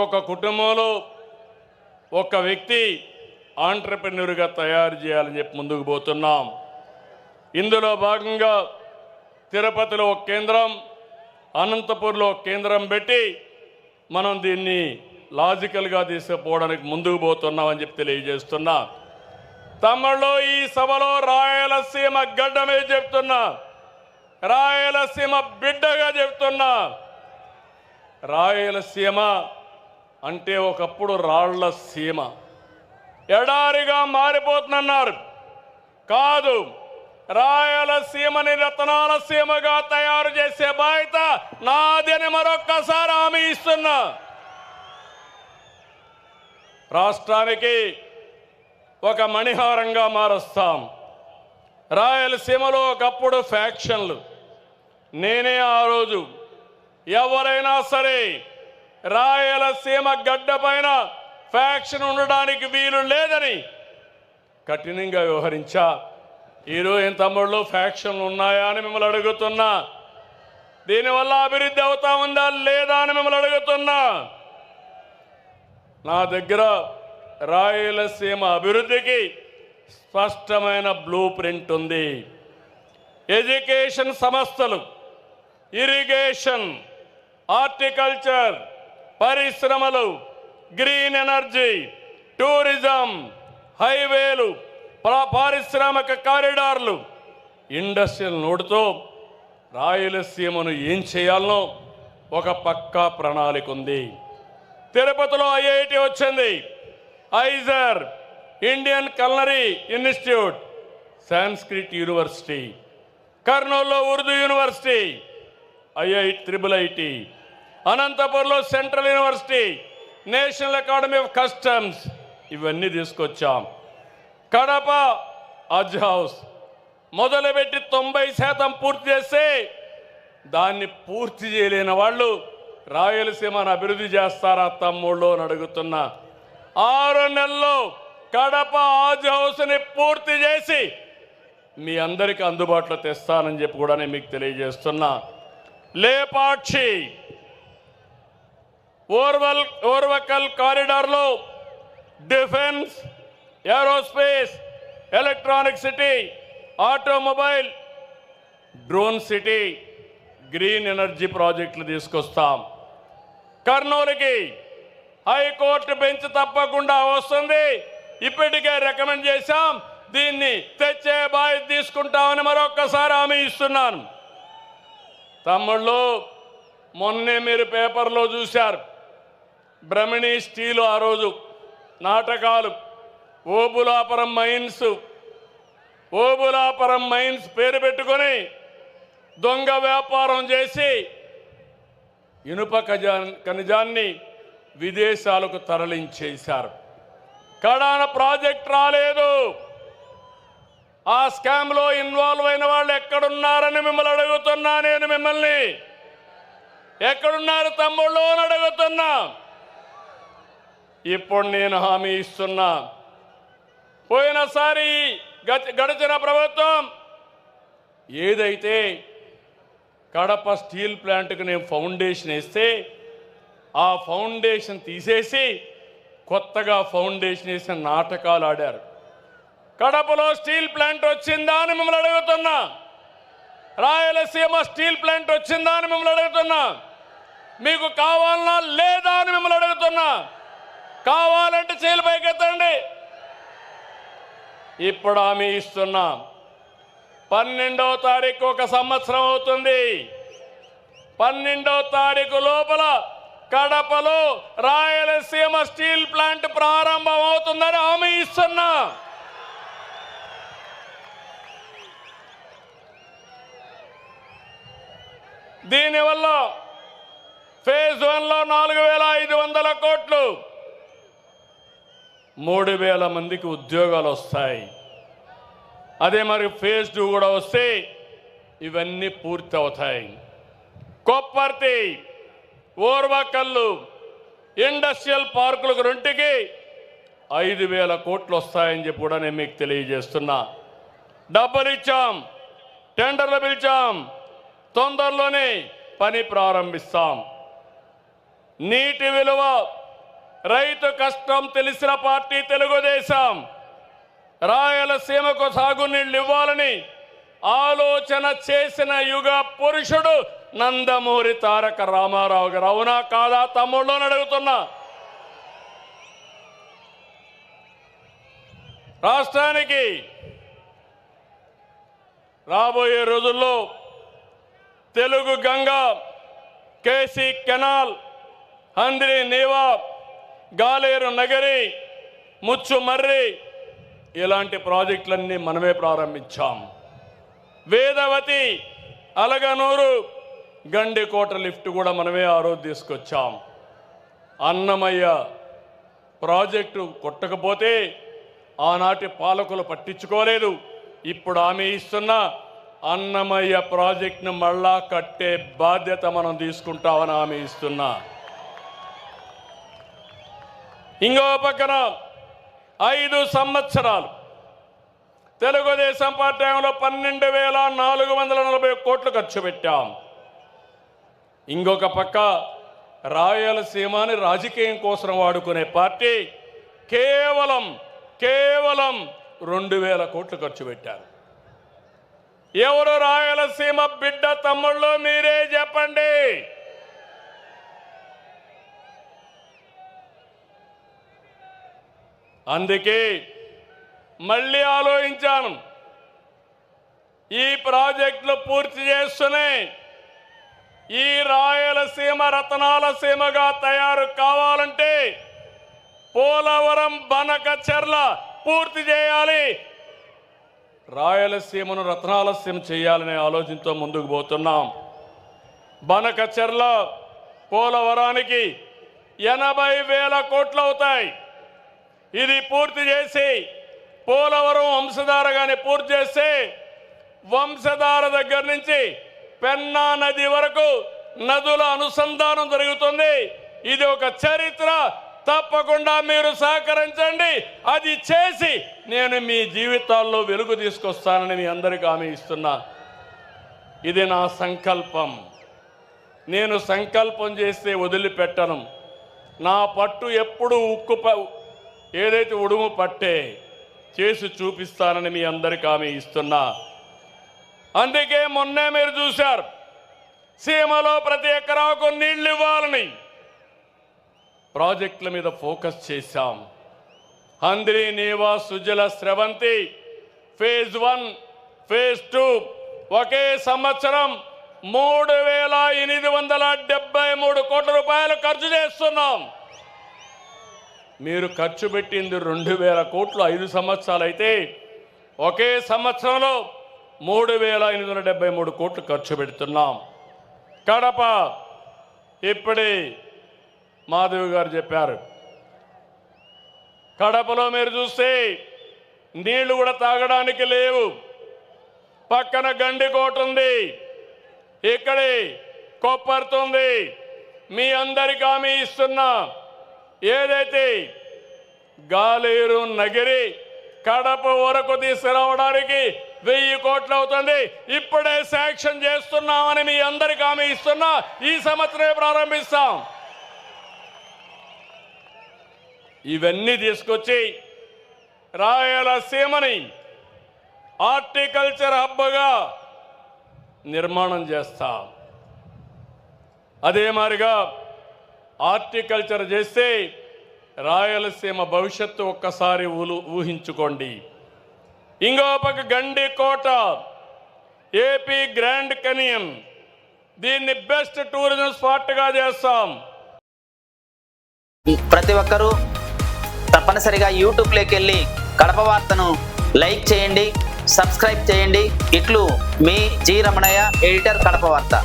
ఒక్కొక్క కుటుంబంలో ఒక వ్యక్తి ఆంటర్ప్రెన్యూర్గా తయారు చేయాలని చెప్పి ముందుకు పోతున్నాం. ఇందులో భాగంగా తిరుపతిలో ఒక కేంద్రం అనంతపూర్లో ఒక కేంద్రం పెట్టి మనం దీన్ని లాజికల్గా తీసుకుపోవడానికి ముందుకు పోతున్నామని చెప్పి తెలియజేస్తున్నా. తమలో ఈ సభలో రాయలసీమ గడ్డ మీద చెప్తున్నా. రాయలసీమ బిడ్డగా చెప్తున్నా. రాయలసీమ అంటే ఒకప్పుడు రాళ్ళ సీమ. ఎడారిగా మారిపోతుందన్నారు. కాదు రాయలసీమని రతనాల సీమగా తయారు చేసే బాధ్యత నాదని మరొక్కసారి హామీ ఇస్తున్నా. రాష్ట్రానికి ఒక మణిహారంగా మారుస్తాం. రాయలసీమలో ఒకప్పుడు ఫ్యాక్షన్లు. నేనే ఆ రోజు ఎవరైనా సరే రాయలసీమ గడ్డ పైన ఫ్యాక్షన్ ఉండడానికి వీలు లేదని కఠినంగా వ్యవహరించా. ఈరోజు తమ్ముళ్ళు ఫ్యాక్షన్లు ఉన్నాయా అని మిమ్మల్ని అడుగుతున్నా. దీనివల్ల అభివృద్ధి అవుతా ఉందా లేదా అని మిమ్మల్ని అడుగుతున్నా. నా దగ్గర రాయలసీమ అభివృద్ధికి స్పష్టమైన బ్లూ ప్రింట్ ఉంది. ఎడ్యుకేషన్ సంస్థలు ఇరిగేషన్ హార్టికల్చర్ పరిశ్రమలు గ్రీన్ ఎనర్జీ టూరిజం హైవేలు పారిశ్రామిక కారిడార్లు ఇండస్ట్రియల్ నోటుతో రాయలసీమను ఏం చేయాలనో ఒక పక్కా ప్రణాళిక ఉంది. తిరుపతిలో ఐఐటి వచ్చింది. IISER Indian culinary institute Sanskrit university. కర్నూల్లో Urdu university II triple IT అనంతపురంలో central university national academy of customs ఇవన్నీ తీసుకొచ్చాం. కడప అజ్ హౌస్ మొదలుపెట్టి తొంభై శాతం పూర్తి చేస్తే దాన్ని పూర్తి చేయలేని వాళ్ళు రాయలసీమను అభివృద్ధి చేస్తారా తమ్ముళ్ళు అని అడుగుతున్నా ఆరు నెలల్లో కడప ఆజ్ హౌస్ని పూర్తి చేసి మీ అందరికీ అందుబాటులో తెస్తానని చెప్పి కూడా నేను మీకు తెలియజేస్తున్నా. లేపాక్షి ఓర్వల్ Orvakal కారిడార్లో defence aerospace electronic city automobile drone city green energy ప్రాజెక్టులు తీసుకొస్తాం. కర్నూలుకి హైకోర్టు బెంచ్ తప్పకుండా వస్తుంది. ఇప్పటికే రికమెండ్ చేశాం. దీన్ని తెచ్చే బాధ్యత తీసుకుంటామని మరొక్కసారి హామీ ఇస్తున్నాను. తమ్ముళ్ళు మొన్నే మీరు పేపర్లో చూశారు. బ్రహ్మిణి స్టీలు ఆ రోజు నాటకాలు. ఓబులాపురం మైన్స్ ఓబులాపురం మైన్స్ పేరు పెట్టుకొని దొంగ వ్యాపారం చేసి ఇనుప ఖజా ఖనిజాన్ని విదేశాలకు తరలించేశారు. కడాన ప్రాజెక్ట్ రాలేదు. ఆ స్కామ్లో ఇన్వాల్వ్ అయిన వాళ్ళు ఎక్కడున్నారని మిమ్మల్ని అడుగుతున్నా నేను మిమ్మల్ని. ఎక్కడున్నారు తమ్ముళ్ళు అని అడుగుతున్నా. ఇప్పుడు నేను హామీ ఇస్తున్నా. పోయినసారి గడిచిన ప్రభుత్వం ఏదైతే కడప స్టీల్ ప్లాంట్కి నేను ఫౌండేషన్ వేస్తే ఆ ఫౌండేషన్ తీసేసి కొత్తగా ఫౌండేషన్ వేసిన నాటకాలు ఆడారు. కడపలో స్టీల్ ప్లాంట్ వచ్చిందా అని మిమ్మల్ని అడుగుతున్నా. రాయలసీమ స్టీల్ ప్లాంట్ వచ్చిందా అని మిమ్మల్ని అడుగుతున్నా. మీకు కావాలన్నా లేదా అని మిమ్మల్ని అడుగుతున్నా. కావాలంటే చేలు పైకెత్తండి. ఇప్పుడు ఆమె ఇస్తున్నాం. పన్నెండవ తారీఖు ఒక సంవత్సరం అవుతుంది. పన్నెండవ తారీఖు లోపల కడపలో రాయలసీమ స్టీల్ ప్లాంట్ ప్రారంభం అవుతుందని హామీ ఇస్తున్నా. దీనివల్ల ఫేజ్ వన్లో నాలుగు వేల ఐదు వందల కోట్లు మూడు వేల మందికి ఉద్యోగాలు వస్తాయి. అదే మరి ఫేజ్ టూ కూడా వస్తే ఇవన్నీ పూర్తి అవుతాయి కొప్పర్తి ఓర్వకల్లు ఇండస్ట్రియల్ పార్కులకు రెంటికి ఐదు వేల కోట్లు వస్తాయని చెప్పి కూడా నేను మీకు తెలియజేస్తున్నా. డబ్బులు ఇచ్చాం టెండర్లు పిలిచాం తొందరలోనే పని ప్రారంభిస్తాం. నీటి విలువ రైతు కష్టం తెలిసిన పార్టీ తెలుగుదేశం. రాయలసీమకు సాగునీళ్ళు ఇవ్వాలని ఆలోచన చేసిన యుగ పురుషుడు నందమూరి తారక రామారావు గారు. అవునా కాదా తమ్ముళ్ళు అడుగుతున్నా. రాష్ట్రానికి రాబోయే రోజుల్లో Telugu Ganga KC canal Handri Neeva Galeru Nagari Muchumarri ఇలాంటి ప్రాజెక్టులన్నీ మనమే ప్రారంభించాం. వేదవతి అలగనూరు గండికోట లిఫ్ట్ కూడా మనమే ఆ రోజు తీసుకొచ్చాం. అన్నమయ్య ప్రాజెక్టు కొట్టకపోతే ఆనాటి పాలకులు పట్టించుకోలేదు. ఇప్పుడు ఆమె ఇస్తున్న అన్నమయ్య ప్రాజెక్టును మళ్ళా కట్టే బాధ్యత మనం తీసుకుంటామని ఆమె ఇస్తున్నా. ఇంకో పక్కన ఐదు సంవత్సరాలు. తెలుగుదేశం పార్టీ పన్నెండు వేల నాలుగు వందల నలభై కోట్లు ఖర్చు పెట్టాం. ఇంకొక పక్క రాయలసీమని రాజకీయం కోసం వాడుకునే పార్టీ కేవలం కేవలం రెండు వేల కోట్లు ఖర్చు పెట్టారు. ఎవరు రాయలసీమ బిడ్డ తమ్ముళ్ళు మీరే చెప్పండి. అందుకే మళ్ళీ ఆలోచించాను. ఈ ప్రాజెక్టులు పూర్తి చేస్తూనే ఈ రాయలసీమ రతనాలసీమగా తయారు కావాలంటే పోలవరం బనకచెర్ల పూర్తి చేయాలి. రాయలసీమను రత్నాలసీమ చేయాలనే ఆలోచనతో ముందుకు పోతున్నాం. బనకచెర్ల పోలవరానికి ఎనభై వేల కోట్లు అవుతాయి. ఇది పూర్తి చేసి పోలవరం వంశధారగానే పూర్తి చేస్తే వంశధార దగ్గర నుంచి పెన్నా నది వరకు నదుల అనుసంధానం జరుగుతుంది. ఇది ఒక చరిత్ర. తప్పకుండా మీరు సహకరించండి. అది చేసి నేను మీ జీవితాల్లో వెలుగు తీసుకొస్తానని మీ అందరికీ హామీ ఇస్తున్నా. ఇది నా సంకల్పం. నేను సంకల్పం చేస్తే వదిలిపెట్టను. నా పట్టు ఎప్పుడు ఉక్కు ఏదైతే ఉడుము పట్టే చేసి చూపిస్తానని మీ అందరికీ ఆమె ఇస్తున్నా. అందుకే మొన్నే మీరు చూశారు సీమలో ప్రతి ఎకరాకు నీళ్ళు ఇవ్వాలని. ప్రాజెక్టుల మీద ఫోకస్ చేశాం. Handri Neeva Sujala Sravanthi phase one phase two ఒకే సంవత్సరం మూడు వేల ఎనిమిది వందల డెబ్బై మూడు కోట్ల రూపాయలు ఖర్చు చేస్తున్నాం. మీరు ఖర్చు పెట్టింది రెండు వేల కోట్లు ఐదు సంవత్సరాలు అయితే ఒకే సంవత్సరంలో మూడు వేల ఎనిమిది వందల డెబ్బై మూడు కోట్లు ఖర్చు పెడుతున్నాం. కడప ఇప్పుడే మాధవి గారు చెప్పారు. కడపలో మీరు చూస్తే నీళ్ళు కూడా తాగడానికి లేవు. పక్కన గండికోట ఉంది. ఇక్కడే కొప్పరుతుంది. మీ అందరికి హామీ ఇస్తున్నా. ఏదైతే గాలేరు నగిరి కడప వరకు తీసుకురావడానికి వెయ్యి కోట్లు అవుతుంది ఇప్పుడే శాంక్షన్ చేస్తున్నామని మీ అందరికి హామీ ఇస్తున్నా ఈ సంవత్సరమే ప్రారంభిస్తాం. ఇవన్నీ తీసుకొచ్చి రాయలసీమని హార్టికల్చర్ హబ్గా నిర్మాణం చేస్తాం. అదే మాదిరిగా హార్టికల్చర్ చేస్తే రాయలసీమ భవిష్యత్తు ఒక్కసారి ఊలు- ఊహించుకోండి. ఇంకో పక్క గండికోట ఏపీ గ్రాండ్ కెనియన్ దీన్ని బెస్ట్ టూరిజం స్పాట్గా చేస్తాం. ప్రతి ఒక్కరూ తప్పనిసరిగా యూట్యూబ్లోకి వెళ్ళి కడప వార్తను లైక్ చేయండి సబ్స్క్రైబ్ చేయండి. ఇట్లు మీ జి రమణయ్య ఎడిటర్ కడప వార్త.